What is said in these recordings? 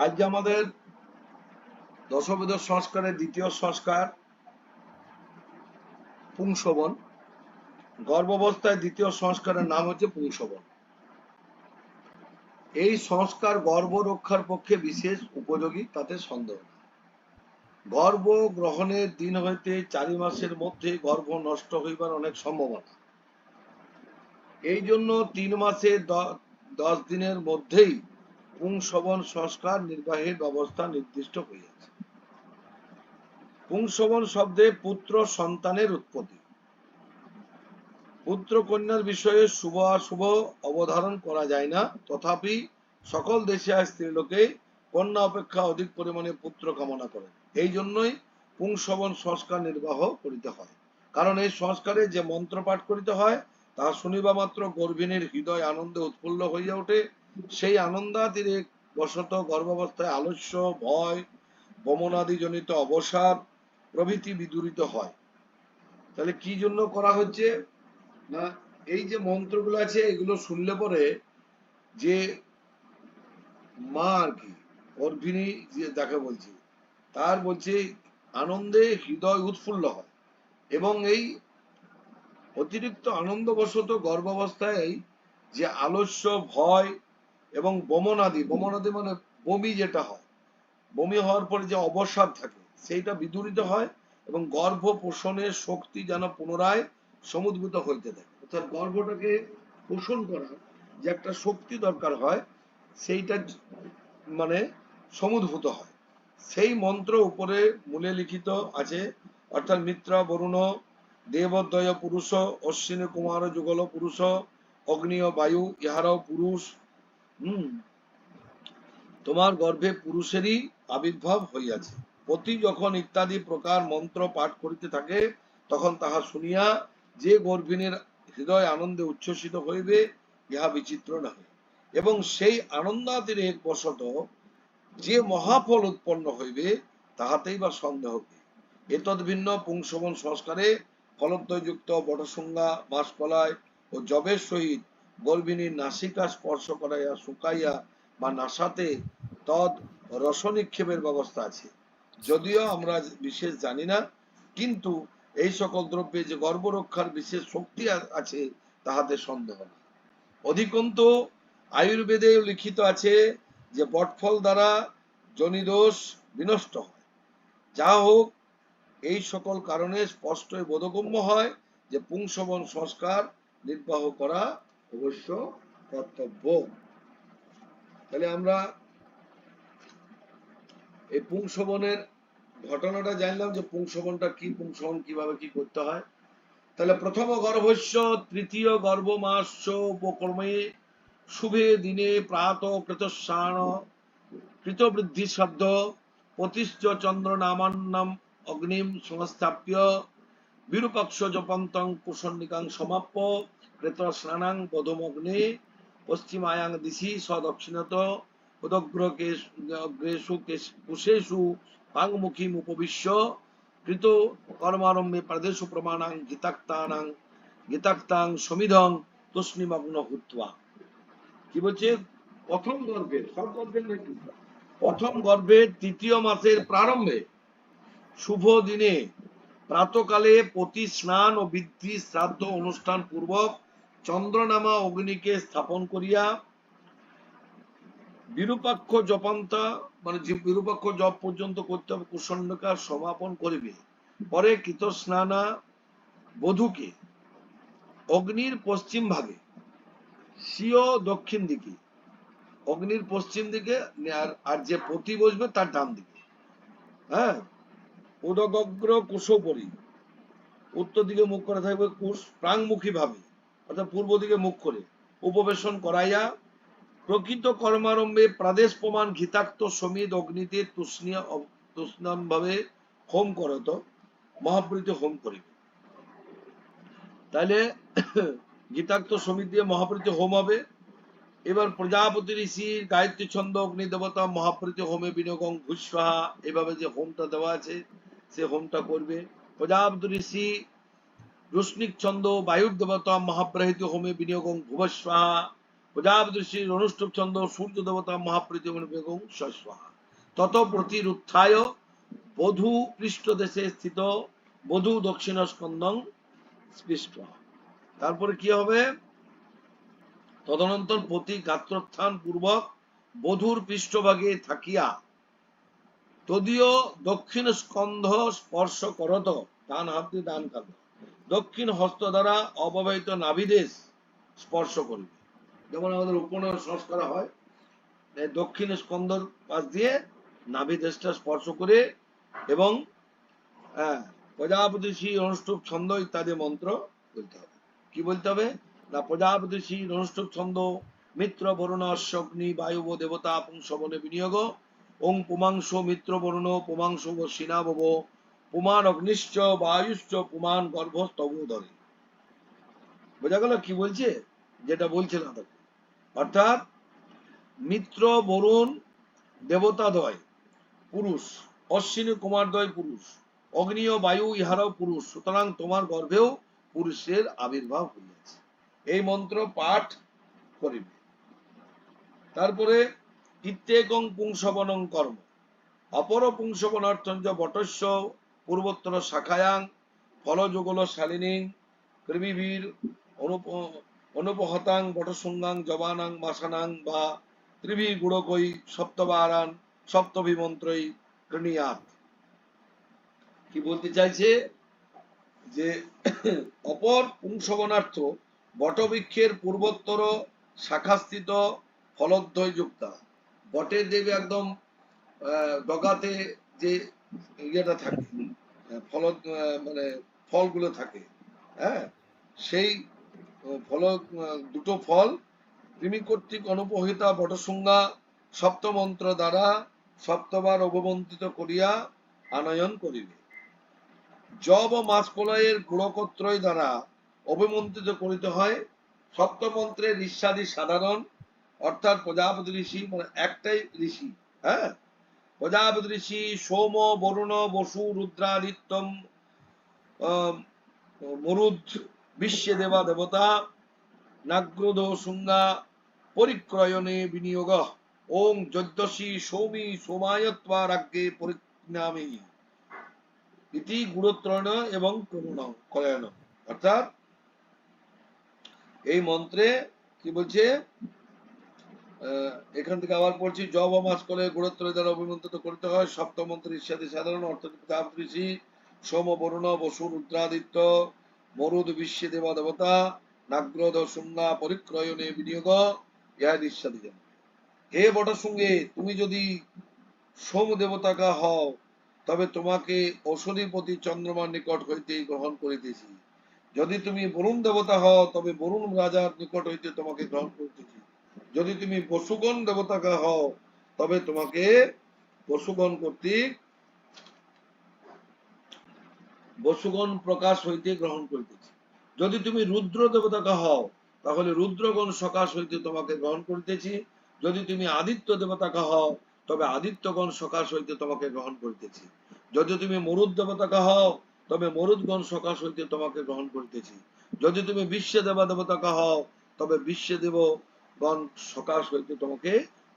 আজকে আমাদের দশবেদ সংস্কারের দ্বিতীয় সংস্কার পুংসবন গর্ভাবস্থায় দ্বিতীয় সংস্কারের নাম হচ্ছে পুংসবন এই সংস্কার গর্ভ রক্ষার পক্ষে বিশেষ উপযোগী, তাতে সন্দেহ। গর্ভ গ্রহণের দিন হইতে চারি মাসের মধ্যে গর্ভ নষ্ট হইবার অনেক সম্ভাবনা এই জন্য তিন মাসে দশ দিনের মধ্যেই পুংসবন সংস্কার নির্বাহের ব্যবস্থা নির্দিষ্ট হইয়াছে পুংসবন শব্দে পুত্র সন্তানের উৎপত্তি। পুত্র কন্যার বিষয়ে শুভ অশুভ অবধারণ করা যায় না। তথাপি সকল দেশে স্ত্রীলোকে কন্যা অপেক্ষা অধিক পরিমাণে পুত্র কামনা করেন। এই জন্যই পুংসবন সংস্কার নির্বাহ করিতে হয়। কারণ এই সংস্কারে যে মন্ত্র পাঠ করিতে হয় তাহা শুনিবা মাত্র গর্ভিণীর হৃদয় আনন্দে উৎফুল্ল হইয়া ওঠে। সেই আনন্দাতিরে বশত গর্ভাবস্থায় আলস্য, ভয় বমনাদি জনিত অবসাদ প্রভৃতি বিদূরিত হয়। তাহলে কি জন্য করা হচ্ছে? না, এই যে মন্ত্রগুলো আছে, এগুলো শুনলে পরে যে মা আর কি গর্ভিণী যে যাকে বলছি, তার বলছে, আনন্দে হৃদয় উৎফুল্ল হয়। এবং এই অতিরিক্ত আনন্দবশত গর্ভাবস্থায় যে আলস্য, ভয় এবং বমনাদি বমনাদি মানে বমি যেটা হয়। বমি হওয়ার পরে যে অবসাদ থাকে, সেইটা বিদূরিত হয় এবং গর্ভ পোষণের শক্তি যেন পুনরায় সমুদ্ভূত হইতে থাকে। অর্থাৎ গর্ভটাকে পোষণ করার যে একটা শক্তি দরকার হয়, সেইটা মানে সমুদ্ভূত হয়। সেই মন্ত্র উপরে মূলে লিখিত আছে, অর্থাৎ মিত্র, বরুণ, দেবদ্বয় পুরুষ, অশ্বিনী কুমার, যুগল পুরুষ অগ্নি ও বায়ু, ইহারাও পুরুষ তোমার গর্ভে পুরুষেরই আবির্ভাব হইয়াছে। পতি যখন ইত্যাদি প্রকার মন্ত্র পাঠ করিতে থাকে, তখন তাহা শুনিয়া যে গর্ভিণীর হৃদয় আনন্দে উচ্ছ্বসিত হইবে, ইহা বিচিত্র নহে। এবং সেই আনন্দাতিরেক বশত যে মহাফল উৎপন্ন হইবে, তাহাতেই বা সন্দেহ কি? এতদ ভিন্ন পুংসবন সংস্কারে ফলদ্বযুক্ত বটসংজ্ঞা মাসকলায় ও জবের সহিত গর্ভিণীর নাসিকা স্পর্শ করাইয়া শুকাইয়া বা নাসাতে তদ রস নিক্ষেপের ব্যবস্থা আছে। যদিও আমরা বিশেষ জানি না, কিন্তু এই সকল দ্রব্যে যে গর্ভরক্ষার বিশেষ শক্তি আছে, তাহাতে সন্দেহ না অধিকন্ত আয়ুর্বেদে লিখিত আছে যে বটফল দ্বারা জনিদোষ বিনষ্ট হয়। যা হোক, এই সকল কারণে স্পষ্ট বোধগম্য হয় যে পুংসবন সংস্কার নির্বাহ করা অবশ্য কর্তব্য। তাহলে আমরা এই পুংসবনের ঘটনাটা জানলাম যে পুংসবনটা কি পুংসবন কীভাবে কি করতে হয়। তাহলে প্রথম গর্ভস্য, তৃতীয় গর্ভমাস উপকর্মে শুভে দিনে প্রাত কৃতস্নান কৃতবৃদ্ধি শব্দ, পতিশ্চ চন্দ্র নামান্নম অগ্নিম সংস্থাপ্য, বিরূপক্ষ জপন্তং কুশন্নিকাং সমাপ্য পশ্চিমায়াং দিশি সদক্ষিণত পাংমুখীম উপবিশ্য কৃত কর্মারম্ভে প্রদেশু প্রমাণাং গীতাক্তানাং গীতাক্তাং সমিধং হুত্বা কি বলছে? প্রথম গর্ভের সব গর্ভের প্রথম গর্ভের তৃতীয় মাসের প্রারম্ভে শুভ দিনে প্রাতকালে প্রতি স্নান ও বৃদ্ধি শ্রাদ্ধ অনুষ্ঠান পূর্বক চন্দ্রনামা অগ্নিকে স্থাপন করিয়া বিরূপাক্ষ জপান্তা মানে বিরূপাক্ষ জপ পর্যন্ত করতে হবে কুষণ্ডিকা সমাপন করিবে। পরে কৃত স্নানা বধূকে অগ্নির পশ্চিম ভাগে, স্বীয় দক্ষিণ দিকে, অগ্নির পশ্চিম দিকে আর যে পতি বসবে তার ডান দিকে। হ্যাঁ? উদগগ্র কুশোপরি। উত্তর দিকে মুখ করে থাকবে কুশ প্রাংমুখী ভাবে। অর্থাৎ পূর্ব দিকে মুখ করে। উপবেশন করাইয়া প্রকৃত কর্মারম্ভে প্রাদেশ প্রমাণ ঘিতাক্ত সমিত অগ্নিতে তুষ্ণীয় তুষ্ণাম ভাবে হোম করত, মহাপ্রীতি হোম করিবে। তাহলে গীতাক্ত সমিত দিয়ে মহাপ্রীতি হোম হবে। এবার প্রজাপতি ঋষির গায়ত্রী ছন্দ, অগ্নি দেবতা, মহাপ্রীতি হোমে বিনিয়োগং ভূস্বাহা এভাবে যে হোমটা দেওয়া আছে, সে হোমটা করবে। প্রজাপতি ঋষি রুষ্ণিক ছন্দ, বায়ুর দেবতা, মহাপ্রহিত হোমে বিনিয়োগং ভুবস্বাহা। প্রজাপতি ঋষির অনুষ্ঠুপ ছন্দ, সূর্য দেবতা, মহাপ্রীতি বিনিয়োগং স্বস্বাহা তত প্রতিরুত্থায় বধূ পৃষ্ঠদেশে স্থিত, বধূ দক্ষিণ স্কন্দং স্পৃষ্ট। তারপরে কি হবে? তদনন্তর প্রতি গাত্রোত্থান পূর্বক বধূর পৃষ্ঠভাগে থাকিয়া তদীয় দক্ষিণ স্কন্ধ স্পর্শ করত। ডান হাত ডান কাঁধ। দক্ষিণ হস্ত দ্বারা অববাহিত নাভিদেশ স্পর্শ করিবে। যেমন আমাদের উপনয়ন সংস্কার হয়, এই দক্ষিণ স্কন্ধর পাশ দিয়ে নাভিদেশটা স্পর্শ করে এবং হ্যাঁ প্রজাপতি শ্রী অনুষ্ঠুপ ছন্দ ইত্যাদি মন্ত্র বলতে হবে। কি বলতে হবে? না, প্রজাপতি শ্রী অনুষ্ঠুপ ছন্দ, মিত্র বরুণ অশ্বগ্নি, বায়ুব দেবতা পুংসবনে বিনিয়োগ, ওং পুমাংশ মিত্র বরুণ পুমাংশ সিনাবব পুমান অগ্নিশ্চ বায়ুশ্চ পুমান গর্ভস্তব ধরে বোঝা গেল কি বলছে? যেটা বলছে না তাকে। অর্থাৎ মিত্র, বরুণ, দেবতাদ্বয়, পুরুষ, অশ্বিনী কুমারদ্বয় পুরুষ, অগ্নি ও বায়ু ইহারাও পুরুষ, সুতরাং তোমার গর্ভেও পুরুষের আবির্ভাব হইয়াছে। এই মন্ত্র পাঠ করিবে। তারপরে ইত্যেকং পুংসবনং কর্ম। অপর পুংসবনার্থঞ্চ বটস্য পূর্বোত্তর শাখায়াং ফলযুগল শালিনী কৃমিবীর অনুপ অনুপহতাং বটসঙ্গাং জবানাং মাসানাং বা ত্রিভি গুড়কই সপ্তবারান সপ্তভিমন্ত্রই কৃণিয়াত। কি বলতে চাইছে? যে অপর পুংসবনার্থ বটবৃক্ষের পূর্বোত্তর শাখাস্থিত ফলদ্বয় যুক্তা বটের দেবে একদম ডগাতে যে ইয়েটা থাকে ফল মানে ফলগুলো থাকে। হ্যাঁ? সেই ফল দুটো ফল কৃমি কর্তৃক অনুপহিতা বটসংজ্ঞা সপ্তমন্ত্র দ্বারা সপ্তবার অবমন্ত্রিত করিয়া আনয়ন করিবে। জব ও মাসকলয়ের গুণকত্রয় দ্বারা অভিমন্ত্রিত করিতে হয়। সপ্তমন্ত্রের ঋষাদি সাধারণ, অর্থাৎ প্রজাপতি ঋষি মানে একটাই ঋষি হ্যাঁ? প্রজাপতি সোম বরুণ, বসু, রুদ্রাদিত্যম মরুদ বিশ্বে দেবা দেবতা, নাগ্রদ শুঙ্গা পরিক্রয়ণে বিনিয়োগ, ওং যদ্যসি সৌমি সোমায়ত্বা রাজ্ঞে পরিণামী ইতি গুরুত্রয়ণ এবং ক্রমণ কয়ন অর্থাৎ এই মন্ত্রে কি বলছে? এখান থেকে আবার পড়ছি জব মাস করে গুরুত্র দ্বারা অভিমন্ত্রিত করতে হয়। সপ্তমন্ত্রী ইত্যাদি সাধারণ অর্থাৎ ঋষি সোম বরুণ, বসু রুদ্রাদিত্য, মরুদ বিশ্বে দেবা দেবতা, নাগ্রদ সুন্না পরিক্রয়ণে বিনিয়োগ ইহা ইত্যাদি হে বটসঙ্গে তুমি যদি সোম দেবতাকা হও, তবে তোমাকে অশরীপতি চন্দ্রমার নিকট হইতে গ্রহণ করিতেছি। যদি তুমি বরুণ দেবতা হও, তবে বরুণ রাজার নিকট হইতে তোমাকে গ্রহণ করিতেছি। যদি তুমি বসুগণ দেবতাকা হও, তবে তোমাকে বসুগণ কর্তৃক বসুগণ প্রকাশ হইতে গ্রহণ করিতেছি। যদি তুমি রুদ্র দেবতাকা হও, তাহলে রুদ্রগণ সকাশ হইতে তোমাকে গ্রহণ করিতেছি। যদি তুমি আদিত্য দেবতাকা হও, তবে আদিত্যগণ সকাশ হইতে তোমাকে গ্রহণ করিতেছি। যদি তুমি মরুদ দেবতাকা হও, তবে মরুদগণ সকাশ হইতে তোমাকে গ্রহণ করিতেছি। যদি তুমি বিশ্ব দেবা দেবতাকা হও, তবে বিশ্ব দেবগণ সকাশ হইতে তোমাকে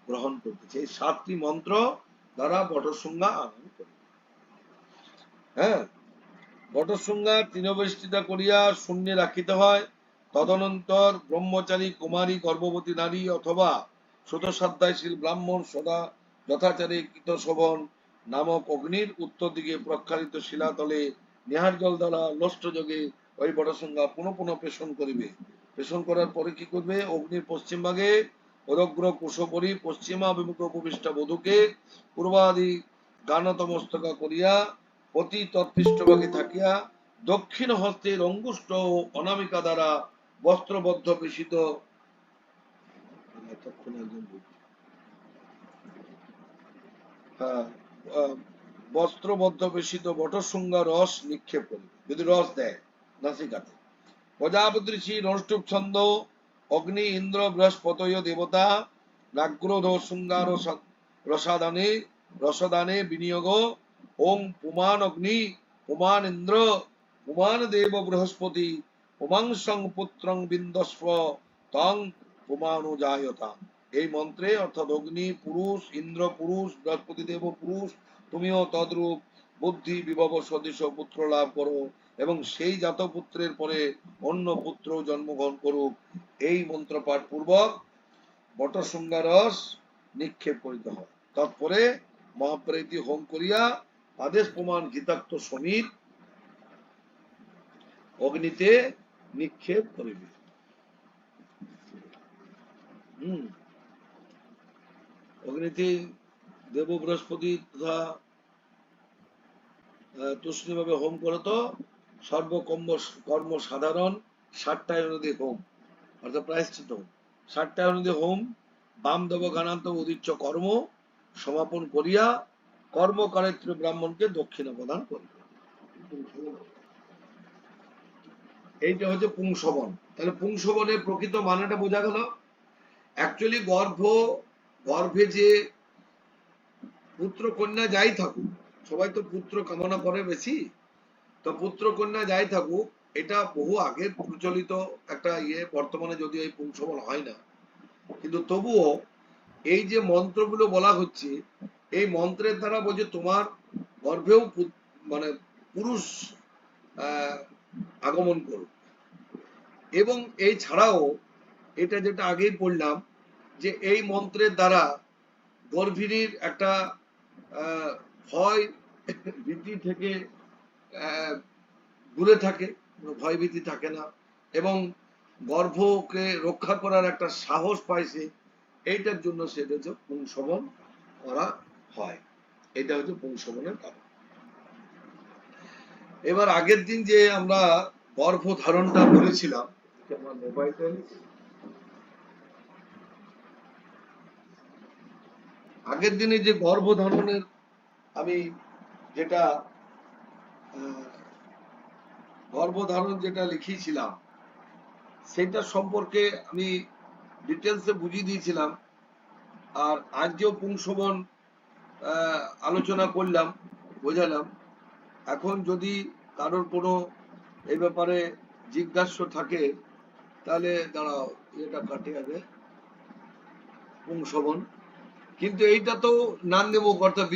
গ্রহণ করিতেছি। এই সাতটি মন্ত্র দ্বারা বটসংজ্ঞা আনয়ন করিবে। হ্যাঁ? বটসংজ্ঞা তৃণবেষ্টিতা করিয়া শূন্যে রাখিতে হয়। তদনন্তর ব্রহ্মচারী, কুমারী, গর্ভবতী নারী অথবা শতসাধ্যায়শীল ব্রাহ্মণ সদা যথাচারে কৃত শোভন নামক অগ্নির উত্তর দিকে প্রক্ষালিত শিলাতলে নিহার জল দ্বারা নষ্ট যোগে ওই বটসংজ্ঞা পুনঃ পুনঃ পেশন করিবে। পেশন করার পরে কি করবে অগ্নির পশ্চিম ভাগে অরগ্র কুশপরি পশ্চিমা অভিমুখ উপবিষ্ট বধূকে পূর্বাদি গানতমস্তকা করিয়া অতি তৎপৃষ্ঠভাগে থাকিয়া দক্ষিণ হস্তের অঙ্গুষ্ঠ ও অনামিকা দ্বারা বস্ত্রবদ্ধ পেশিত। হ্যাঁ, বস্ত্রবদ্ধ পেশিত বটসংজ্ঞা রস নিক্ষেপ করে যদি রস দেয় নাসিকাতে প্রজাপতি ঋষি নষ্টুপ ছন্দ অগ্নি ইন্দ্র বৃহস্পতয় দেবতা নাগ্রোধ শৃঙ্গার রসাদানে রসদানে বিনিয়োগ ওং পুমান অগ্নি পুমান ইন্দ্র পুমান দেব বৃহস্পতি পুমাংসং পুত্রং বিন্দস্ব তং পুমানুজায়তা। এই মন্ত্রে অর্থাৎ অগ্নি, পুরুষ, ইন্দ্র, পুরুষ, বৃহস্পতি দেব, পুরুষ, তুমিও তদ্রূপ বুদ্ধি, বিভব, সদৃশ, পুত্র লাভ করো। এবং সেই জাতপুত্রের পরে অন্য পুত্র জন্মগ্রহণ করুক, এই মন্ত্র পাঠ পূর্বক বটশৃঙ্গারস নিক্ষেপ করিতে হয়। তৎপরে মহাপ্রীতি হোম করিয়া আদেশ প্রমাণ গীতাক্ত সমীর অগ্নিতে নিক্ষেপ করিবে। অগ্নিতে দেব বৃহস্পতি তথা তুষ্ণীভাবে হোম করো তো সর্বকর্ম কর্ম সাধারণ ষাটটা নদী হোম। অর্থাৎ প্রায়শ্চিত ষাটটা নদী হোম, বাম দেব গানান্ত উদিচ্য কর্ম, সমাপন করিয়া কর্মকারিত্র ব্রাহ্মণকে দক্ষিণা প্রদান করিবে এইটা হচ্ছে পুংসবন তাহলে পুংসবনের প্রকৃত মানেটা বোঝা গেল অ্যাকচুয়ালি গর্ভ, গর্ভে যে পুত্র কন্যা যাই থাকুক, সবাই তো পুত্র কামনা করে বেশি। তো পুত্র কন্যা যাই থাকুক, এটা বহু আগের প্রচলিত একটা ইয়ে বর্তমানে যদিও এই পুংসবন হয় না। কিন্তু তবুও এই যে মন্ত্রগুলো বলা হচ্ছে, এই মন্ত্রের দ্বারা বলছে তোমার গর্ভেও মানে পুরুষ আগমন করুক। এবং এই ছাড়াও এটা যেটা আগেই বললাম যে এই মন্ত্রের দ্বারা গর্ভিণীর একটা ভয়, ভীতি থেকে দূরে থাকে, কোনো ভয় ভীতি থাকে না। এবং গর্ভকে রক্ষা করার একটা সাহস পাইছে, এইটার জন্য সেটা হচ্ছে পুংসবন করা হয়। এটা হচ্ছে পুংসবনের কারণ। এবার আগের দিন যে আমরা গর্ভ ধারণটা বলেছিলাম আগের দিনে যে গর্ভ ধারণের আমি যেটা গর্ভধারণ যেটা লিখিয়েছিলাম সেটা সম্পর্কে আমি ডিটেলসে বুঝিয়ে দিয়েছিলাম আর আজকেও পুংসবন আহ, আলোচনা করলাম বোঝালাম। এখন যদি কারোর কোনো এ ব্যাপারে জিজ্ঞাস্য থাকে তাহলে দাঁড়াও এটা কাটে আগে। পুংসবন কিন্তু এইটা তো নান দেব অর্থাৎ